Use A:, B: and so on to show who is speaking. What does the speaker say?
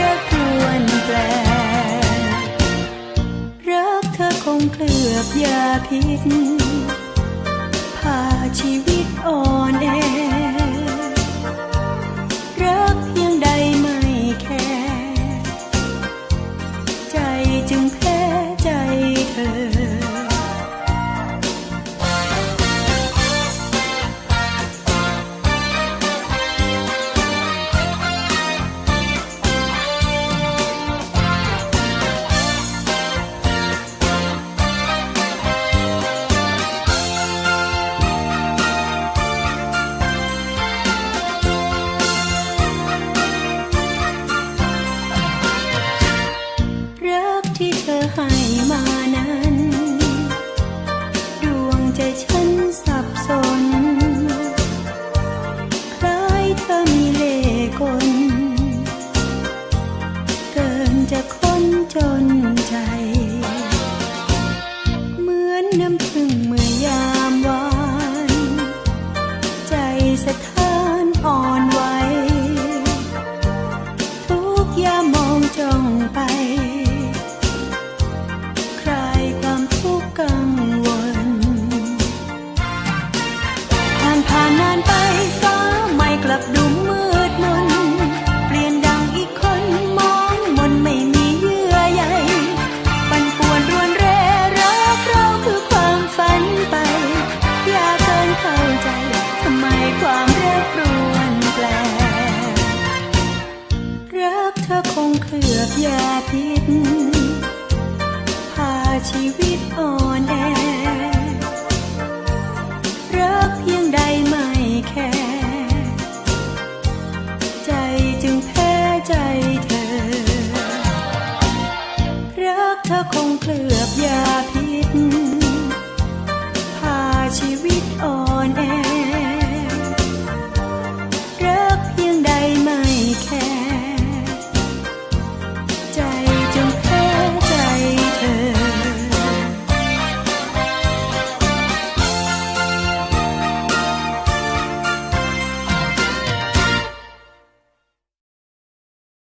A: รักรวนแปลรักเธอคงเคลือบยาพิษ năm ความเรียบรวนแปลรักเธอคงเคลือบยาพิษพาชีวิตอ่อนแอ รักเพียงใดไม่แค่ใจจึงแพ้ใจเธอ รักเธอคงเคลือบยาพิษ